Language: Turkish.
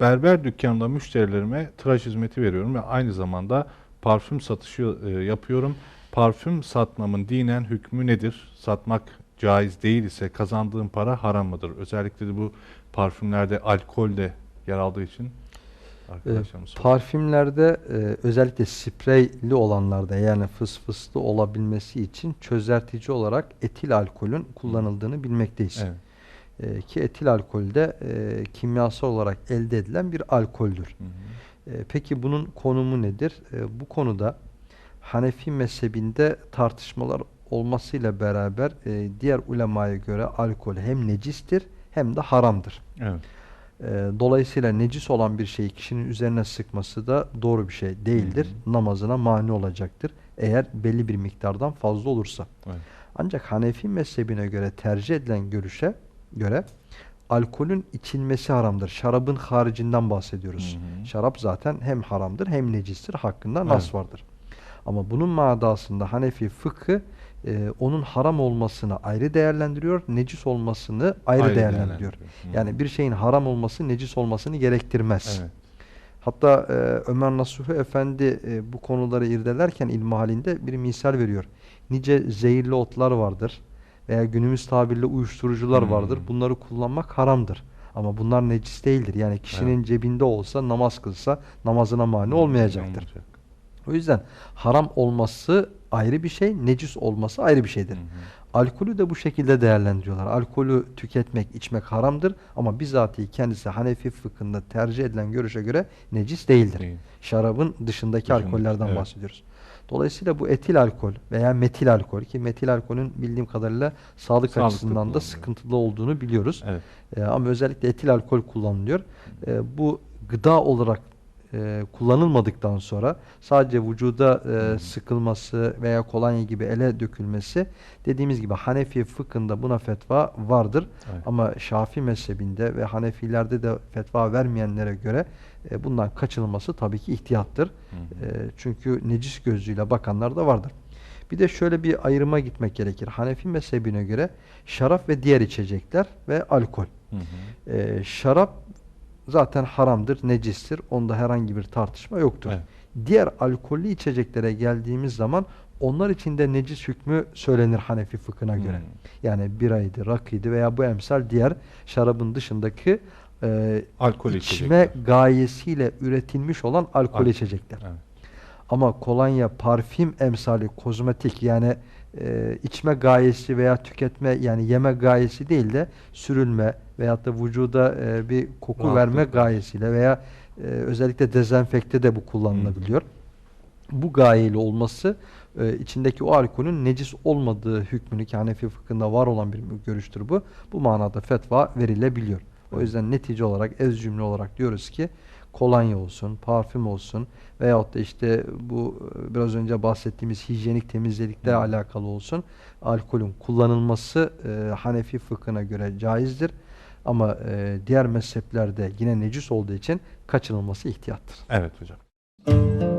Berber dükkanında müşterilerime tıraş hizmeti veriyorum ve aynı zamanda parfüm satışı e, yapıyorum. Parfüm satmamın dinen hükmü nedir? Satmak caiz değil ise kazandığım para haram mıdır? Özellikle de bu parfümlerde alkol de yer aldığı için arkadaşlarımız soruyor. Parfümlerde e, özellikle spreyli olanlarda yani fıs fıslı olabilmesi için çözeltici olarak etil alkolün kullanıldığını bilmekteyiz. Evet. E, ki etil alkol de e, kimyasal olarak elde edilen bir alkoldür. Hı hı. E, peki bunun konumu nedir? E, bu konuda Hanefi mezhebinde tartışmalar olmasıyla beraber e, diğer ulemaya göre alkol hem necistir hem de haramdır. Evet. E, dolayısıyla necis olan bir şeyi kişinin üzerine sıkması da doğru bir şey değildir. Namazına mani olacaktır. Eğer belli bir miktardan fazla olursa. Evet. Ancak Hanefi mezhebine göre tercih edilen görüşe göre alkolün içilmesi haramdır. Şarabın haricinden bahsediyoruz. Hı hı. Şarap zaten hem haramdır hem necistir. Hakkında nas Evet. vardır. Ama bunun manasında Hanefi fıkhı e, onun haram olmasını ayrı değerlendiriyor, necis olmasını ayrı, Ayrı değerlendiriyor. değerlendiriyor. Hı. Yani bir şeyin haram olması necis olmasını gerektirmez. Evet. Hatta e, Ömer Nasuhi Efendi e, bu konuları irdelerken ilmihalinde bir misal veriyor. Nice zehirli otlar vardır veya günümüz tabirle uyuşturucular Hmm. vardır. Bunları kullanmak haramdır. Ama bunlar necis değildir. Yani kişinin cebinde olsa namaz kılsa namazına mani olmayacaktır. Olmayacak. O yüzden haram olması ayrı bir şey, necis olması ayrı bir şeydir. Hı hı. Alkolü de bu şekilde değerlendiriyorlar. Alkolü tüketmek, içmek haramdır ama bizatihi kendisi Hanefi fıkhında tercih edilen görüşe göre necis değildir. Değil. Şarabın dışındaki Dışındaki, alkollerden evet. bahsediyoruz. Dolayısıyla bu etil alkol veya metil alkol ki metil alkolün bildiğim kadarıyla sağlık Sağlıklı açısından da sıkıntılı olduğunu biliyoruz. Evet. Ee, ama özellikle etil alkol kullanılıyor. Ee, bu gıda olarak e, kullanılmadıktan sonra sadece vücuda e, sıkılması veya kolonya gibi ele dökülmesi dediğimiz gibi Hanefi fıkhında buna fetva vardır. Evet. Ama Şafii mezhebinde ve Hanefilerde de fetva vermeyenlere göre e, bundan kaçınılması tabii ki ihtiyattır. Hı hı. E, çünkü necis gözüyle bakanlar da vardır. Bir de şöyle bir ayrıma gitmek gerekir. Hanefi mezhebine göre şarap ve diğer içecekler ve alkol. Hı hı. E, şarap zaten haramdır, necistir. Onda herhangi bir tartışma yoktur. Evet. Diğer alkollü içeceklere geldiğimiz zaman onlar için de necis hükmü söylenir Hanefi fıkhına göre. Hmm. Yani biraydı, rakıydı veya bu emsal diğer şarabın dışındaki e, Alkol içme içecekler. gayesiyle üretilmiş olan alkol Alkol. içecekler. Evet. Ama kolonya, parfüm emsali, kozmetik yani e, içme gayesi veya tüketme yani yeme gayesi değil de sürülme veyahut da vücuda e, bir koku Rahatlık verme gayesiyle veya e, özellikle dezenfekte de bu kullanılabiliyor. Bu gayeyle olması e, içindeki o alkolün necis olmadığı hükmünü ki Hanefi fıkhında var olan bir görüştür bu. Bu manada fetva verilebiliyor. O yüzden netice olarak ez cümle olarak diyoruz ki kolonya olsun, parfüm olsun veyahut da işte bu e, biraz önce bahsettiğimiz hijyenik temizlikle Hı. alakalı olsun. Alkolün kullanılması e, Hanefi fıkhına göre caizdir. Ama e, diğer mezheplerde yine necis olduğu için kaçınılması ihtiyattır. Evet hocam.